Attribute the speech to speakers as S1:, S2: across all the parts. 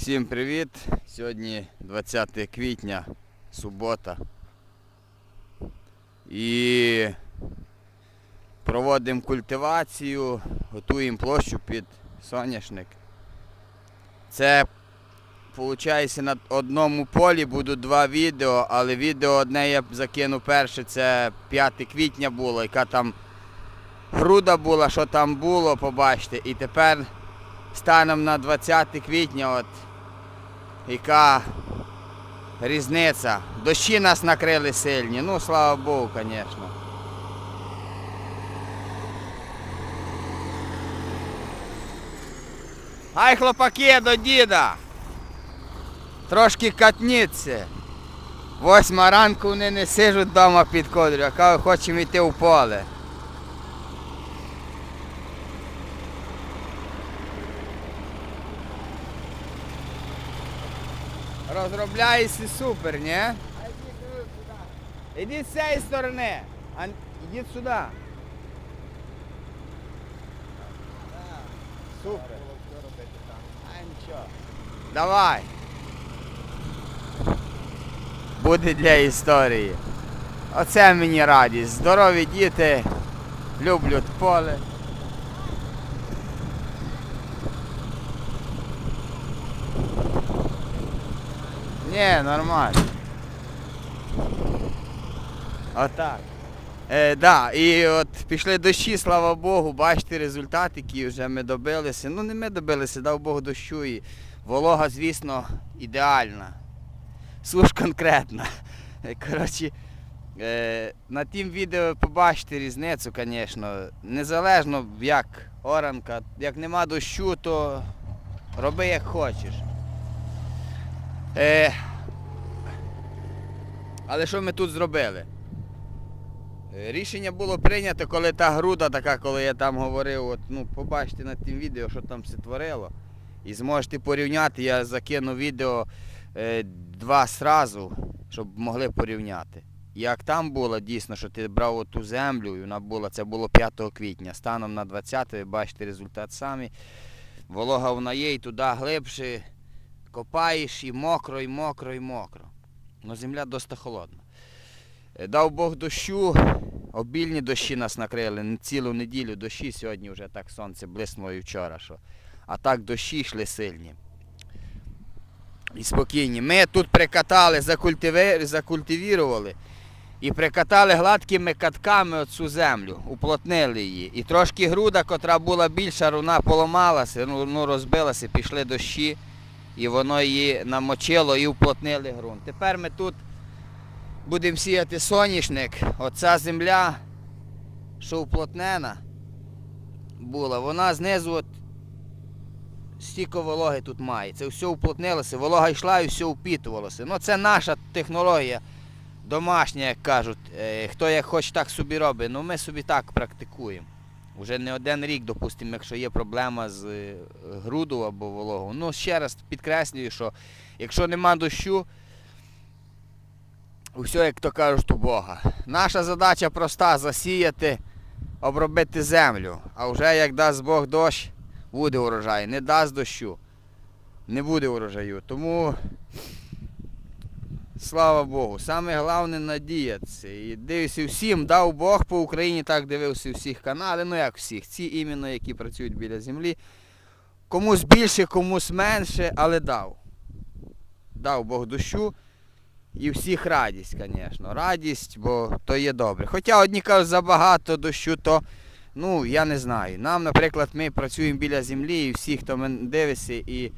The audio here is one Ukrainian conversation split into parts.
S1: Всім привіт! Сьогодні 20 квітня, субота. І проводимо культивацію, готуємо площу під соняшник. Це виходить на одному полі будуть два відео, але відео одне я закину перше, це 5 квітня було, яка там груда була, що там було, побачите. І тепер станом на 20 квітня, от яка різниця. Дощі нас накрили сильні, ну слава Богу, звісно. Ай, хлопаки, до діда! Трошки катніться. Восьма ранку вони не сижуть вдома під кодрю, а кажуть, хочемо йти в поле. Розробляєшся супер, ні? Іди з цієї сторони. А йди сюди. Супер. А нічого. Давай. Буде для історії. Оце мені радість. Здорові діти. Люблять поле. Ні, нормально. Отак. Е, да, і от пішли дощі, слава Богу, бачите результат, який вже ми добилися. Ну не ми добилися, дав Бог дощу. І волога, звісно, ідеальна. Суш конкретна. Е, Коротше, е, на тім відео побачите різницю, звісно. Незалежно як оранка, як нема дощу, то роби як хочеш. Е, але що ми тут зробили? Е, Рішення було прийнято, коли та груда така, коли я там говорив, от, ну, побачите на тім відео, що там все творило. І зможете порівняти, я закину відео е, два сразу, щоб могли порівняти. Як там було дійсно, що ти брав оту землю, і вона була, це було 5 квітня. Станом на 20 ви бачите результат самі. Волога вона є і туди глибше копаєш і мокро, і мокро, і мокро. Ну земля досить холодна. Е, Дав Бог дощу, обільні дощі нас накрили, цілу неділю дощі, сьогодні вже так сонце блиснуло і вчора. Що. А так дощі йшли сильні. І спокійні. Ми тут прикатали, закультиви... закультивірували і прикатали гладкими катками оцю землю, уплотнили її. І трошки груда, котра була більша, вона поламалася, ну, ну розбилася, пішли дощі, і воно її намочило і уплотнили ґрунт. Тепер ми тут будемо сіяти соняшник. Оця земля, що уплотнена була, вона знизу от стільки вологи тут має. Це все уплотнилося, волога йшла і все впітувалося. Ну це наша технологія домашня, як кажуть. Е, Хто як хоче, так собі робить. Ну ми собі так практикуємо. Уже не один рік, допустимо, якщо є проблема з е, груду або вологою. Ну, ще раз підкреслюю, що якщо нема дощу, усе, як то кажуть, у Бога. Наша задача проста засіяти, обробити землю. А вже як дасть Бог дощ, буде урожай. Не дасть дощу, не буде урожаю. Тому слава Богу. Саме головне надіятися. І дивився всім, дав Бог по Україні, так дивився всіх каналів, ну як всіх, ці іменно, які працюють біля землі. Комусь більше, комусь менше, але дав. Дав Бог дощу. І всіх радість, звісно. Радість, бо то є добре. Хоча одні кажуть, забагато дощу, то ну, я не знаю. Нам, наприклад, ми працюємо біля землі, і всі, хто мене дивиться, і,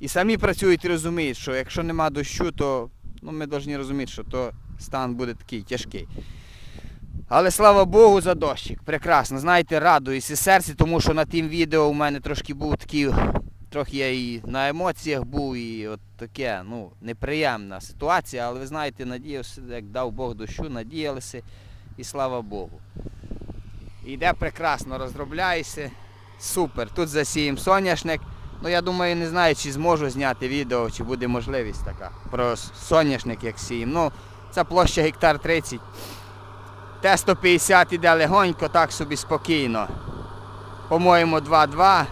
S1: і самі працюють розуміють, що якщо нема дощу, то ну, ми повинні розуміти, що то стан буде такий тяжкий. Але слава Богу за дощик. Прекрасно. Знаєте, радуюся серці, тому що на тім відео у мене трошки був такий, трохи я і на емоціях був, і от таке, ну, неприємна ситуація, але ви знаєте, надіявся, як дав Бог дощу, надіялися, і слава Богу. Іде прекрасно, розробляєшся. Супер. Тут засіємо соняшник. Ну я думаю, не знаю, чи зможу зняти відео, чи буде можливість така. Про соняшник як сім. Ну, це площа гектар 30. Т-150 іде легонько, так собі спокійно. По-моєму, 2-2.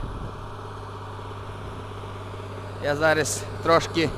S1: Я зараз трошки.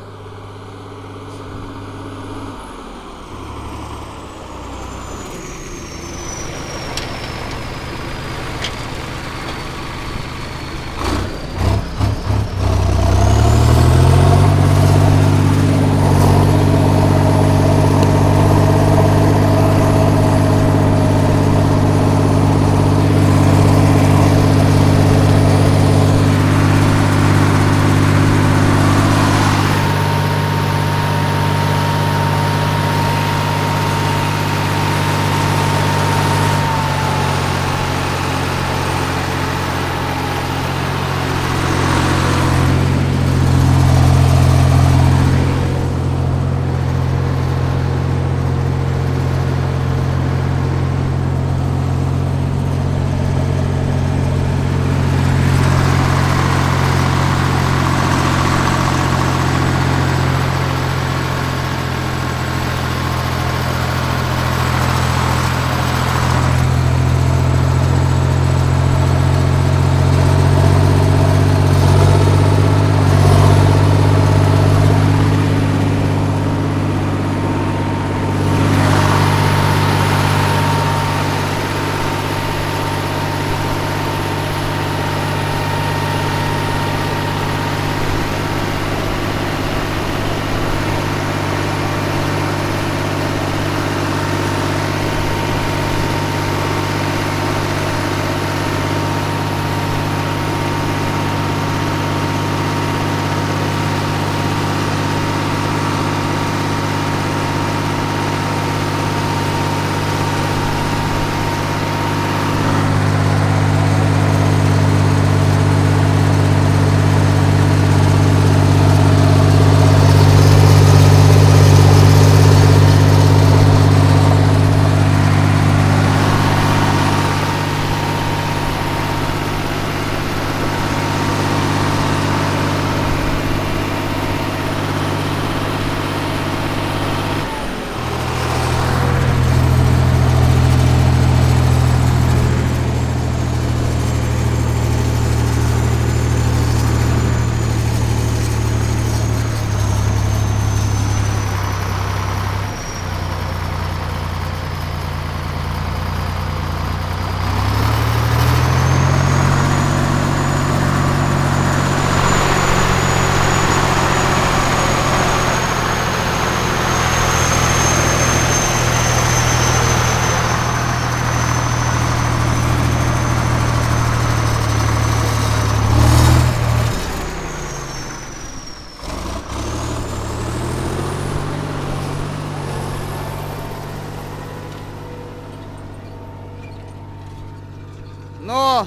S1: Ну,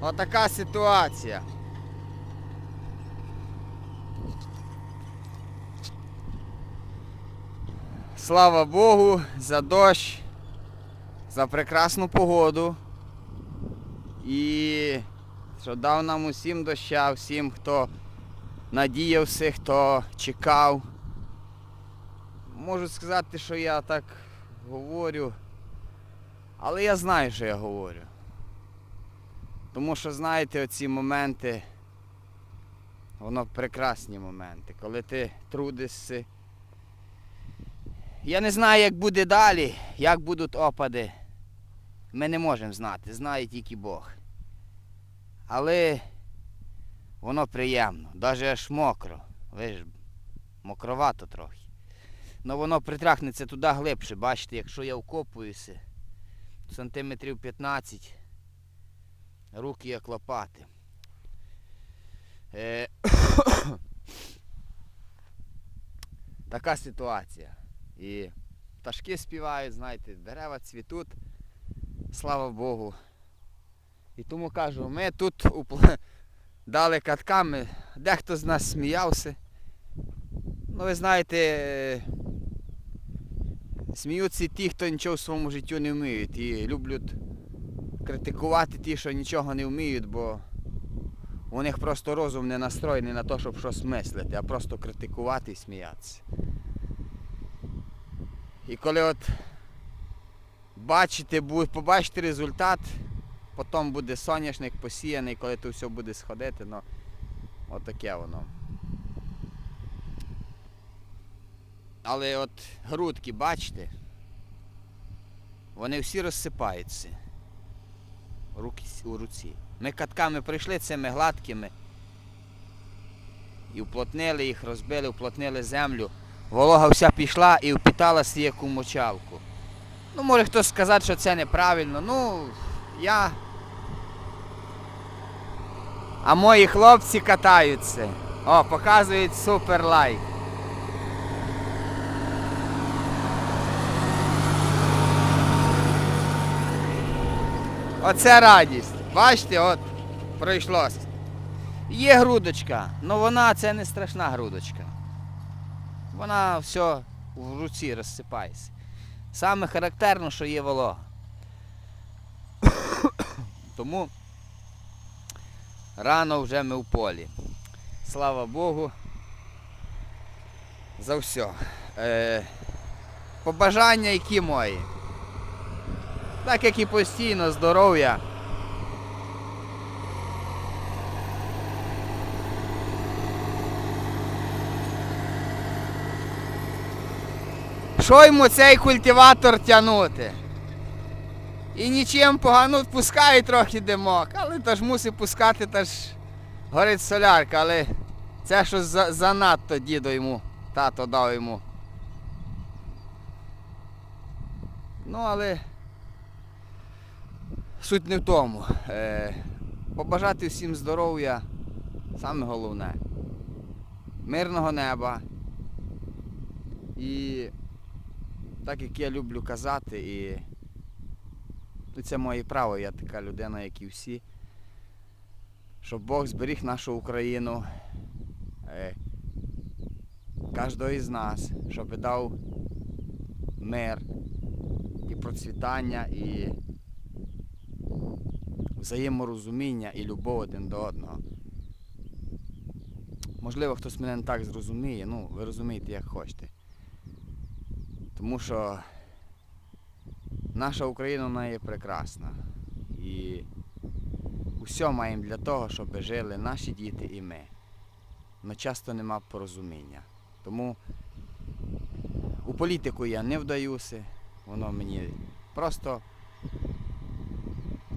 S1: отака ситуація. Слава Богу за дощ, за прекрасну погоду. І що дав нам усім доща, всім, хто надіявся, хто чекав. Можу сказати, що я так говорю. Але я знаю, що я говорю. Тому що, знаєте, оці моменти, воно прекрасні моменти, коли ти трудишся. Я не знаю, як буде далі, як будуть опади. Ми не можемо знати, знає тільки Бог. Але воно приємно, навіть аж мокро. Ви ж мокровато трохи. Ну воно притрахнеться туди глибше, бачите, якщо я вкопуюся сантиметрів 15. Руки як лопати. Така ситуація. І пташки співають, знаєте, дерева цвітуть, слава Богу. І тому кажу, ми тут дали катками, дехто з нас сміявся. Ну, ви знаєте, Сміються ті, хто нічого в своєму житті не вміють і люблять критикувати ті, що нічого не вміють, бо у них просто розум не настроєний на те, щоб щось мислити, а просто критикувати і сміятися. І коли от бачите, побачите результат, потім буде соняшник посіяний, коли то все буде сходити, ну, Отаке воно. Але от грудки, бачите, вони всі розсипаються руки, у руці. Ми катками прийшли цими гладкими і вплотнили їх, розбили, вплотнили землю. Волога вся пішла і впіталася як у мочалку. Ну, може хтось сказати, що це неправильно. Ну, я. А мої хлопці катаються. О, показують супер лайк. Оце радість. Бачите, от пройшлося. Є грудочка, але вона це не страшна грудочка. Вона все в руці розсипається. Саме характерно, що є волога. Тому рано вже ми в полі. Слава Богу. За все. Е, побажання які мої. Так як і постійно здоров'я. Що йому цей культиватор тягнути? І нічим погано пускає трохи димок, але то ж мусить пускати, та ж горить солярка, але це щось за, занадто дідо йому, тато дав йому. Ну, але суть не в тому. Е, побажати всім здоров'я, саме головне. Мирного неба. І так як я люблю казати, і ну, це моє право, я така людина, як і всі. Щоб Бог зберіг нашу Україну, е, кожного із нас, щоб дав мир і процвітання, і взаєморозуміння і любов один до одного. Можливо, хтось мене не так зрозуміє, ну, ви розумієте, як хочете. Тому що наша Україна вона є прекрасна. І усе маємо для того, щоб жили наші діти і ми. Але часто нема порозуміння. Тому у політику я не вдаюся, воно мені просто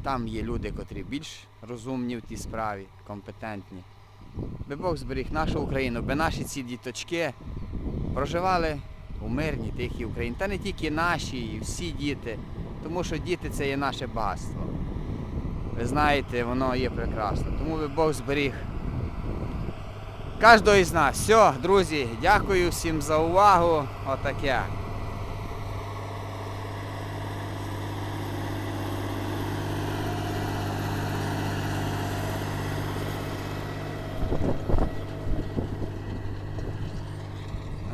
S1: там є люди, котрі більш розумні в тій справі, компетентні. Би Бог зберіг нашу Україну, би наші ці діточки проживали у мирній тихій Україні. Та не тільки наші, і всі діти. Тому що діти це є наше багатство. Ви знаєте, воно є прекрасно. Тому би Бог зберіг кожного із нас. Все, друзі, дякую всім за увагу. Отаке.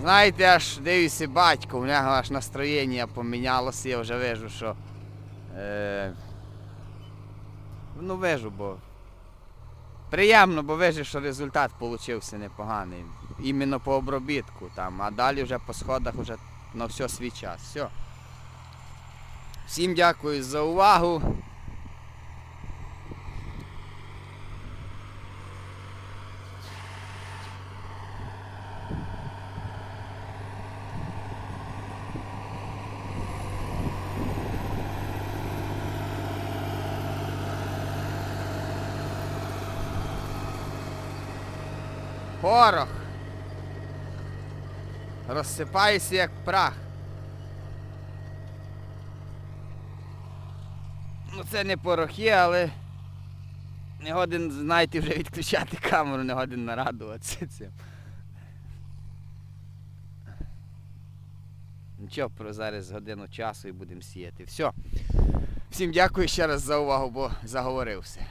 S1: Знаєте, аж дивлюся батько, у нього аж настроєння помінялося, я вже вижу, що. Е, ну вижу, бо. Приємно, бо вижу, що результат получився непоганий. Іменно по обробітку там, а далі вже по сходах вже на все свій час. Все. Всім дякую за увагу. Порох. Розсипається як прах. Ну це не порохи, але не годен, знаєте, вже відключати камеру, не годен нарадуватися цим. Нічого, про зараз годину часу і будемо сіяти. Все. Всім дякую ще раз за увагу, бо заговорився.